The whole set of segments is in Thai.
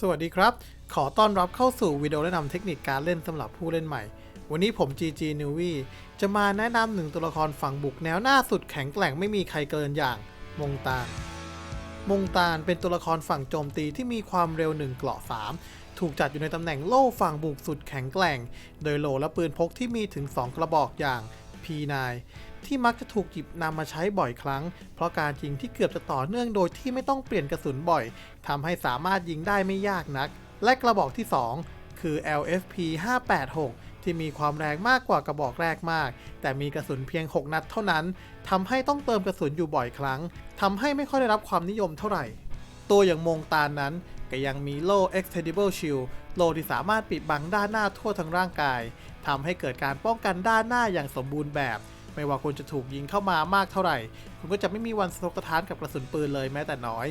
สวัสดีครับ ขอต้อนรับเข้าสู่วิดีโอแนะนำเทคนิคการเล่นสำหรับผู้เล่นใหม่ วันนี้ผม GG n e w วีจะมาแนะนำหนึ่งตัวละครฝั่งบุกแนวหน้าสุดแข็งแกร่งไม่มีใครเกินอย่างมงตาลมงตาลเป็นตัวละครฝั่งโจมตีที่มีความเร็ว 1 เกราะ 3 ถูกจัดอยู่ในตำแหน่งโล่ฝั่งบุกสุดแข็งแกร่ง โดยโล่และปืนพกที่มีถึง 2 กระบอกอย่าง P9 ที่มักจะถูกหยิบนำมาใช้บ่อยครั้ง เพราะการยิงที่เกือบจะต่อเนื่องโดยที่ไม่ต้องเปลี่ยนกระสุนบ่อยทำให้สามารถยิงได้ไม่ยากนัก และกระบอกที่ 2 คือ LFP 586 ที่มีความแรงมากกว่ากระบอกแรกมาก แต่มีกระสุนเพียง 6 นัดเท่านั้นทำให้ต้องเติมกระสุนอยู่บ่อยครั้งทำให้ไม่ค่อยได้รับความนิยมเท่าไหร่ ตัวอย่างมงตาลนั้น ก็ยังมีโล่ Extendable Shield โล่ที่สามารถปิดบังด้านหน้าทั่วทั้งร่างกายทำให้เกิดการป้องกันด้านหน้าอย่างสมบูรณ์แบบ ไม่ว่าคุณจะถูกยิงเข้ามามากเท่าไหร่ คุณก็จะไม่มีวันสะทกสะท้านกับกระสุนปืนเลยแม้แต่น้อย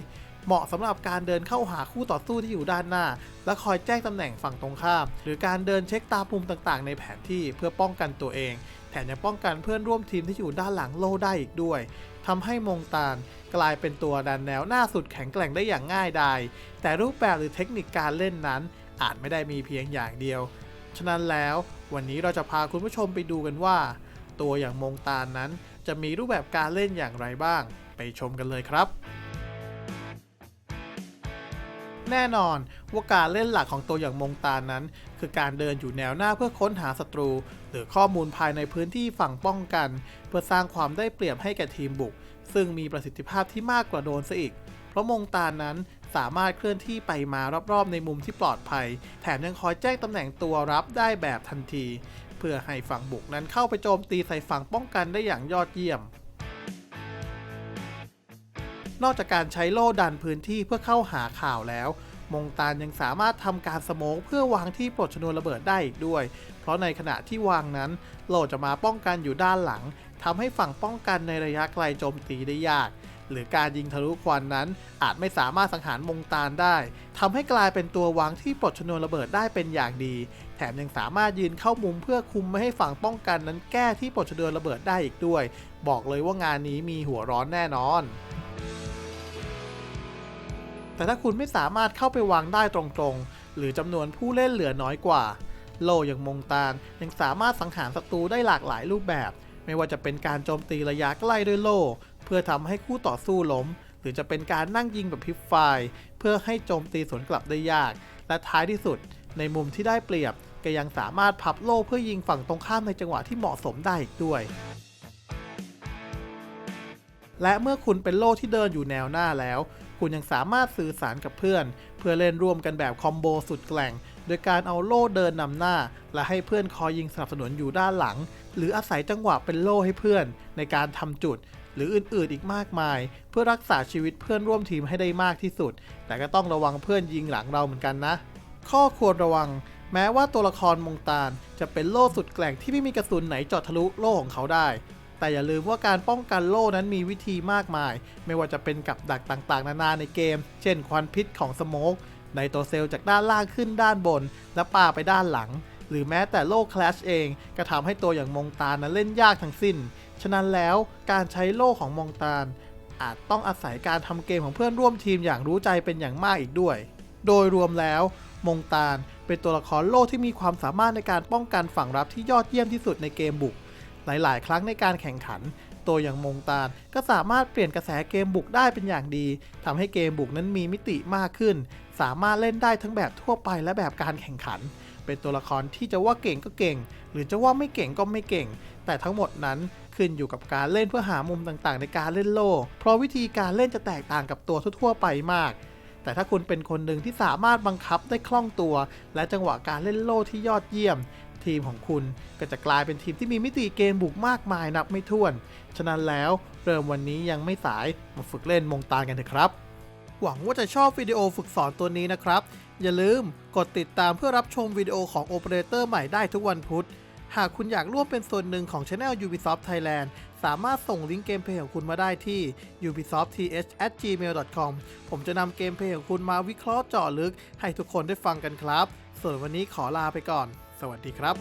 เหมาะสำหรับการเดินเข้าหาคู่ต่อสู้ที่อยู่ด้านหน้า และคอยแจ้งตำแหน่งฝั่งตรงข้าม หรือการเดินเช็คตามมุมต่างๆ ในแผนที่เพื่อป้องกันตัวเอง แถมยังป้องกันเพื่อนร่วมทีมที่อยู่ด้านหลังโล่ได้อีกด้วยทำให้มงตาลกลายเป็นตัวดันแนวหน้าสุดแข็งแกร่งได้อย่างง่ายดายแต่รูปแบบหรือเทคนิคการเล่นนั้น อาจไม่ได้มีเพียงอย่างเดียว ฉะนั้นแล้ววันนี้เราจะพาคุณผู้ชมไปดูกันว่า ตัวอย่างมงตาลนั้น จะมีรูปแบบการเล่นอย่างไรบ้าง ไปชมกันเลยครับแน่นอนว่าการเล่นหลักของตัวอย่างมงตาลนั้น คือการเดินอยู่แนวหน้าเพื่อค้นหาศัตรู หรือข้อมูลภายในพื้นที่ฝั่งป้องกัน เพื่อสร้างความได้เปรียบให้แก่ทีมบุก ซึ่งมีประสิทธิภาพที่มากกว่าโดนซะอีก เพราะมงตาลนั้นสามารถเคลื่อนที่ไปมารอบๆ ในมุมที่ปลอดภัย แถมยังคอยแจ้งตำแหน่งตัวรับได้แบบทันที พื่อให้ฝั่งบุกนั้นเข้าไปโจมตีใส่ฝั่งป้องกันได้อย่างยอดเยี่ยม นอกจากการใช้โล่ดันพื้นที่เพื่อเข้าหาข่าวแล้ว มงตาลยังสามารถทำการสโมกเพื่อวางที่ปลดชนวนระเบิดได้อีกด้วย เพราะในขณะที่วางนั้น โล่จะมาป้องกันอยู่ด้านหลังทำให้ฝั่งป้องกันในระยะไกลโจมตีได้ยาก หรือการยิงทะลุควันนั้น อาจไม่สามารถสังหารมงตาลได้ทำให้กลายเป็นตัววางที่ปลดชนวนระเบิดได้เป็นอย่างดี แถมยังสามารถยืนเข้ามุมเพื่อคุมไม่ให้ฝั่งป้องกันนั้นแก้ที่ปลดชนวนระเบิดได้อีกด้วย บอกเลยว่างานนี้มีหัวร้อนแน่นอนแต่ถ้าคุณไม่สามารถเข้าไปวางได้ตรงๆ หรือจำนวนผู้เล่นเหลือน้อยกว่า โลอย่างมงตาลยังสามารถสังหารศัตรูได้หลากหลายรูปแบบ ไม่ว่าจะเป็นการโจมตีระยะใกล้ด้วยโล เพื่อทำให้คู่ต่อสู้ล้ม หรือจะเป็นการนั่งยิงแบบพริบไฟเพื่อให้โจมตีสวนกลับได้ยาก และท้ายที่สุด ในมุมที่ได้เปรียบก็ยังสามารถพับโล่เพื่อยิงฝั่งตรงข้ามในจังหวะที่เหมาะสมได้อีกด้วย และเมื่อคุณเป็นโล่ที่เดินอยู่แนวหน้าแล้ว คุณยังสามารถสื่อสารกับเพื่อน เพื่อเล่นร่วมกันแบบคอมโบสุดแกล่ง โดยการเอาโล่เดินนำหน้า และให้เพื่อนคอยยิงสนับสนุนอยู่ด้านหลัง หรืออาศัยจังหวะเป็นโล่ให้เพื่อน ในการทำจุด หรืออื่นๆอีกมากมาย เพื่อรักษาชีวิตเพื่อนร่วมทีมให้ได้มากที่สุด แต่ก็ต้องระวังเพื่อนยิงหลังเราเหมือนกันนะ ข้อควรระวัง แม้ว่าตัวละครมงตาลจะเป็นโล่สุดแกล่งที่ไม่มีกระสุนไหนเจาะทะลุโล่ของเขาได้แต่อย่าลืมว่าการป้องกันโล่นั้นมีวิธีมากมาย ไม่ว่าจะเป็นกับดักต่างๆ นานาในเกม เช่นควันพิษของสโมกในตัวเซลล์จากด้านล่างขึ้นด้านบน และปาไปด้านหลัง หรือแม้แต่โล่คลาชเองก็ทำให้ตัวอย่างมงตาลนั้นเล่นยากทั้งสิ้น ฉะนั้นแล้วการใช้โล่ของมงตาลอาจต้องอาศัยการทำเกมของเพื่อนร่วมทีมอย่างรู้ใจเป็นอย่างมากอีกด้วย โดยรวมแล้ว มงตาลเป็นตัวละครโล่ที่มีความสามารถในการป้องกันฝั่งรับที่ยอดเยี่ยมที่สุดในเกมบุก หลายๆ ครั้งในการแข่งขัน ตัวอย่างมงตาลก็สามารถเปลี่ยนกระแสเกมบุกได้เป็นอย่างดีทำให้เกมบุกนั้นมีมิติมากขึ้น สามารถเล่นได้ทั้งแบบทั่วไปและแบบการแข่งขัน เป็นตัวละครที่จะว่าเก่งก็เก่ง หรือจะว่าไม่เก่งก็ไม่เก่ง แต่ทั้งหมดนั้นขึ้นอยู่กับการเล่นเพื่อหามุมต่างๆ ในการเล่นโล่เพราะวิธีการเล่นจะแตกต่างกับตัวทั่วๆไปมาก แต่ถ้าคุณเป็นคนหนึ่งที่สามารถบังคับได้คล่องตัว และจังหวะการเล่นโล่ที่ยอดเยี่ยม ทีมของคุณก็จะกลายเป็นทีมที่มีมิติเกมบุกมากมายนับไม่ถ้วน ฉะนั้นแล้วเริ่มวันนี้ยังไม่สายมาฝึกเล่นมงตาลกันเถอะครับ หวังว่าจะชอบวิดีโอฝึกสอนตัวนี้นะครับ อย่าลืมกดติดตามเพื่อรับชมวิดีโอของโอเปอเรเตอร์ใหม่ได้ทุกวันพุธ หากคุณอยากร่วมเป็นส่วนหนึ่งของ Channel Ubisoft Thailand สามารถส่งลิงก์เกมเพลย์ของคุณมาได้ที่ ubisoftth@gmail.com ผมจะนำเกมเพลย์ของคุณมาวิเคราะห์เจาะลึก ให้ทุกคนได้ฟังกันครับ ส่วนวันนี้ขอลาไปก่อน สวัสดีครับ